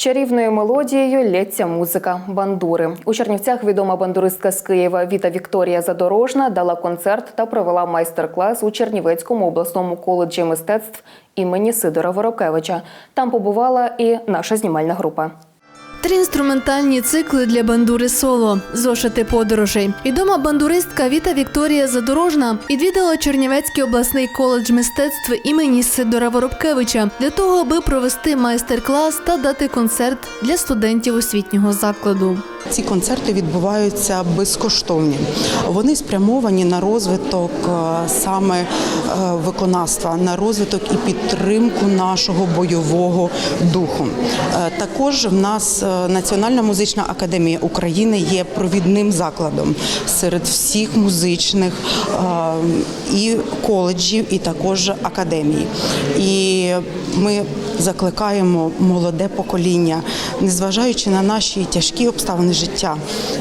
Чарівною мелодією лється музика бандури. У Чернівцях відома бандуристка з Києва Віта Вікторія Задорожна дала концерт та провела майстер-клас у Чернівецькому обласному коледжі мистецтв імені Сидора Ворокевича. Там побувала і наша знімальна група. Три інструментальні цикли для бандури соло зошити подорожей. Відома бандуристка Віта Вікторія Задорожна відвідала Чернівецький обласний коледж мистецтв імені Сидора Воробкевича для того, аби провести майстер-клас та дати концерт для студентів освітнього закладу. Ці концерти відбуваються безкоштовні. Вони спрямовані на розвиток е, саме е, виконавства, на розвиток і підтримку нашого бойового духу. Е, Також в нас Національна музична академія України є провідним закладом серед всіх музичних і коледжів, і також академій. І ми закликаємо молоде покоління, незважаючи на наші тяжкі обставини життя,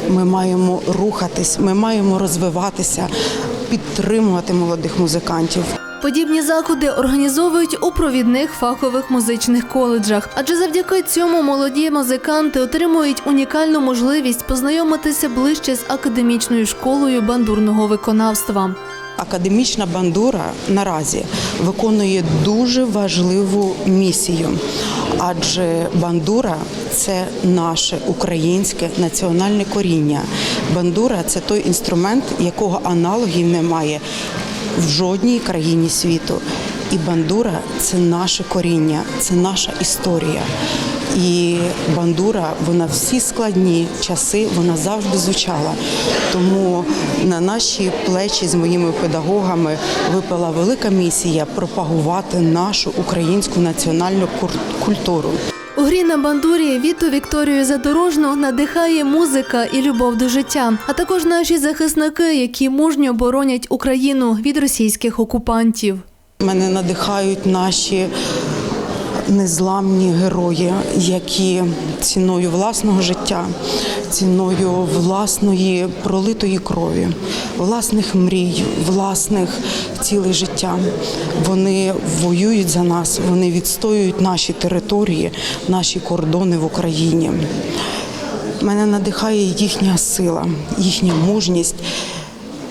ми маємо рухатись, ми маємо розвиватися, підтримувати молодих музикантів. Подібні заходи організовують у провідних фахових музичних коледжах, адже завдяки цьому молоді музиканти отримують унікальну можливість познайомитися ближче з академічною школою бандурного виконавства. Академічна бандура наразі виконує дуже важливу місію, адже бандура це наше українське національне коріння. Бандура це той інструмент, якого аналогів немає в жодній країні світу. І бандура це наше коріння, це наша історія. І бандура, вона всі складні часи, вона завжди звучала. Тому на наші плечі з моїми педагогами випала велика місія пропагувати нашу українську національну культуру. У грі на бандурі Віту Вікторію Задорожну надихає музика і любов до життя, а також наші захисники, які мужньо боронять Україну від російських окупантів. Мене надихають наші незламні герої, які ціною власного життя, ціною власної пролитої крові, власних мрій, власних цілей життя. Вони воюють за нас, вони відстоюють наші території, наші кордони в Україні. Мене надихає їхня сила, їхня мужність.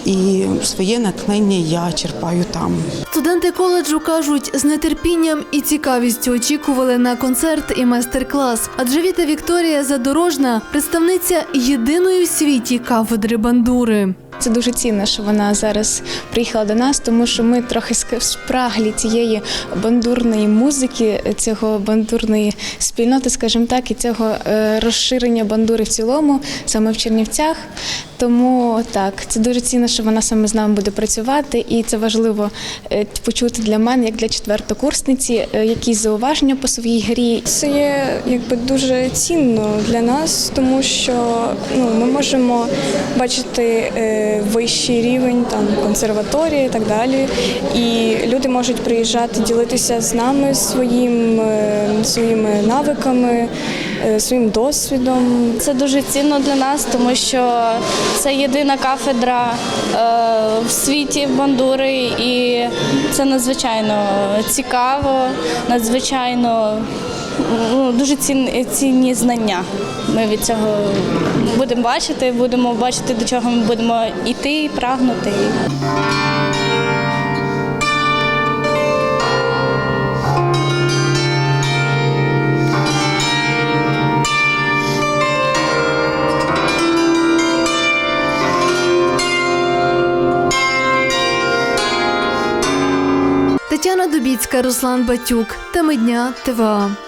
І своє натхнення я черпаю там. Студенти коледжу кажуть, з нетерпінням і цікавістю очікували на концерт і майстер-клас. Адже Віта Вікторія Задорожна представниця єдиної в світі кафедри бандури. Це дуже цінно, що вона зараз приїхала до нас, тому що ми трохи спраглі цієї бандурної музики, цього бандурної спільноти, скажімо так, і цього е, розширення бандури в цілому, саме в Чернівцях. Тому так, це дуже цінно, що вона саме з нами буде працювати, і це важливо е, почути для мене, як для четвертокурсниці, е, якісь зауваження по своїй грі. Це є якби дуже цінно для нас, тому що ну, ми можемо бачити е, вищий рівень там консерваторії і так далі. І люди можуть приїжджати, ділитися з нами своїм, своїми навиками, своїм досвідом. Це дуже цінно для нас, тому що це єдина кафедра е, в світі бандури, і це надзвичайно цікаво, надзвичайно ну, дуже цін, цінні знання. Ми від цього будемо бачити, будемо бачити, до чого ми будемо йти, прагнути. Тетяна Дубіцька, Руслан Батюк. Теми дня ТВА.